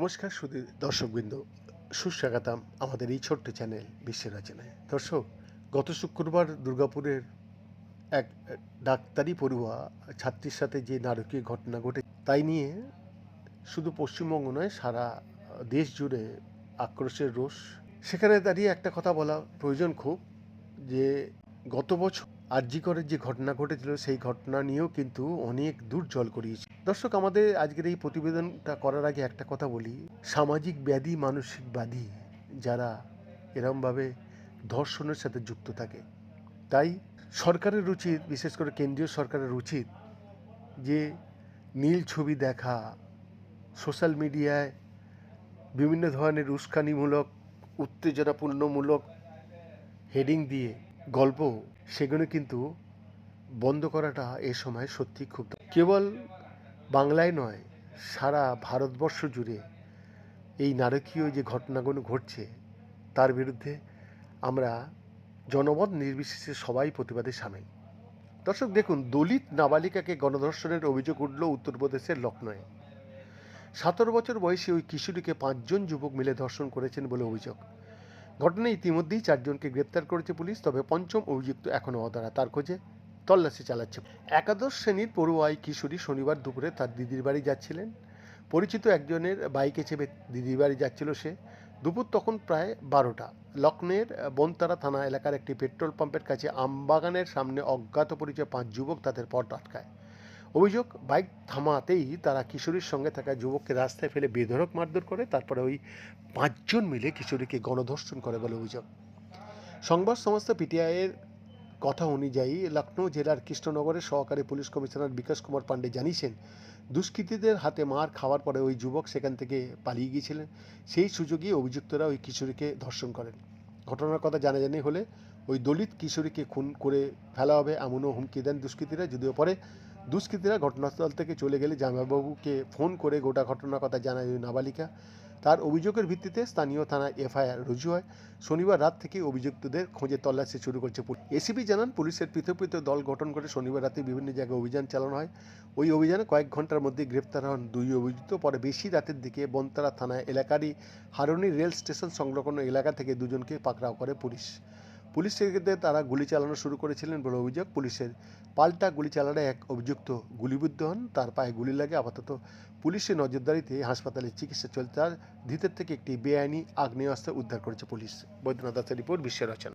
নমস্কার শুধু দর্শকবৃন্দ, সুস্বাগতম আমাদের এই ছোট্ট চ্যানেল বিশ্বের রচনায়। দর্শক, গত শুক্রবার দুর্গাপুরের এক ডাক্তারি পড়ুয়া ছাত্রীর সাথে যে নারকীয় ঘটনা ঘটে তাই নিয়ে শুধু পশ্চিমবঙ্গ নয়, সারা দেশ জুড়ে আক্রোশের রোষ। সেখানে দাঁড়িয়ে একটা কথা বলা প্রয়োজন খুব, যে গত বছর আরজিকরের যে ঘটনা ঘটেছিল, সেই ঘটনা নিয়েও কিন্তু অনেক দূর জল করিয়েছে। দর্শক, আমাদের আজকের এই প্রতিবেদনটা করার আগে একটা কথা বলি। সামাজিক ব্যাধি, মানসিক ব্যাধি যারা এরমভাবে ধর্ষণের সাথে যুক্ত থাকে। তাই সরকারের উচিত, বিশেষ করে কেন্দ্রীয় সরকারের উচিত যে নীল ছবি দেখা, সোশ্যাল মিডিয়ায় বিভিন্ন ধরনের উস্কানিমূলক, উত্তেজনাপূর্ণমূলক হেডিং দিয়ে গল্প সেগুলো কিন্তু বন্ধ করাটা এ সময় সত্যি খুব কেবল বাংলায় নয়, সারা ভারতবর্ষ জুড়ে এই নারকীয় যে ঘটনাগুলো ঘটছে, তার বিরুদ্ধে আমরা জনমত নির্বিশেষে সবাই প্রতিবাদে সামিল। দর্শক, দেখুন, দলিত নাবালিকাকে গণধর্ষণের অভিযোগ উঠল উত্তরপ্রদেশের লখনৌয়ে সতেরো বছর বয়সী ওই কিশোরীকে পাঁচজন যুবক মিলে ধর্ষণ করেছেন বলে অভিযোগ। ঘটনায় ইতিমধ্যেই চারজনকে গ্রেপ্তার করেছে পুলিশ, তবে পঞ্চম অভিযুক্ত এখনও অধরা। তার খোঁজে তল্লাশি চালাচ্ছে। একাদশ শ্রেণির পড়ুয়াই কিশোরী শনিবার দুপুরে তার দিদির বাড়ি যাচ্ছিলেন। পরিচিত একজনের বাইকে চেপে দিদির বাড়ি যাচ্ছিল সে। দুপুর তখন প্রায় বারোটা। লক্ষ্ণের বনতারা থানা এলাকার একটি পেট্রোল পাম্পের কাছে আমবাগানের সামনে অজ্ঞাত পরিচয় পাঁচ যুবক তাদের পথ আটকায়। অভিযোগ, বাইক থামাতেই তারা কিশোরীর সঙ্গে থাকা যুবককে রাস্তায় ফেলে বেধড়ক মারধর করে, তারপরে ওই পাঁচজন মিলে কিশোরীকে গণধর্ষণ করে বলে অভিযোগ। সংবাদ সংস্থা পিটিআইয়ের কথা অনুযায়ী লখনৌ জেলার কৃষ্ণনগরের সহকারী পুলিশ কমিশনার বিকাশ কুমার পাণ্ডে জানিয়েছেন, দুষ্কৃতীদের হাতে মার খাওয়ার পরে ওই যুবক সেখান থেকে পালিয়ে গিয়েছিলেন। সেই সুযোগে অভিযুক্তরা ওই কিশোরীকে ধর্ষণ করেন। ঘটনার কথা জানাজানি হলে ওই দলিত কিশোরীকে খুন করে ফেলা হবে এমনও হুমকি দেন দুষ্কৃতীরা, যদিও পরে দুষ্কৃতীরা ঘটনাস্থল থেকে চলে গেলে জামাইবাবুকে ফোন করে গোটা ঘটনার কথা জানায় ওই নাবালিকা। তার অভিযোগের ভিত্তিতে স্থানীয় থানায় এফআইআর রুজু হয়। শনিবার রাত থেকে অভিযুক্তদের খোঁজে তল্লাশি শুরু করছে পুলিশ। এসিপি জানান, পুলিশের পৃথক পৃথক দল গঠন করে শনিবার রাতে বিভিন্ন জায়গায় অভিযান চালানো হয়। ওই অভিযানে কয়েক ঘণ্টার মধ্যে গ্রেপ্তার হন দুই অভিযুক্ত। পরে বেশি রাতের দিকে বনতারা থানায় এলাকারই হারনি রেল স্টেশন সংলগ্ন এলাকা থেকে দুজনকে পাকড়াও করে পুলিশ। পুলিশ থেকে তারা গুলি চালানো শুরু করেছিলেন বলে অভিযোগ। পুলিশের পাল্টা গুলি চালানো এক অভিযুক্ত গুলিবিদ্ধ হন। তার পায়ে গুলি লাগে। আপাতত পুলিশের নজরদারিতে হাসপাতালে চিকিৎসা চলতে তার ভিতর থেকে একটি বেআইনি আগ্নেয়াস্ত্র উদ্ধার করেছে পুলিশ। বৈদ্যনাথ দাসের রিপোর্ট বিশ্বের রচনা।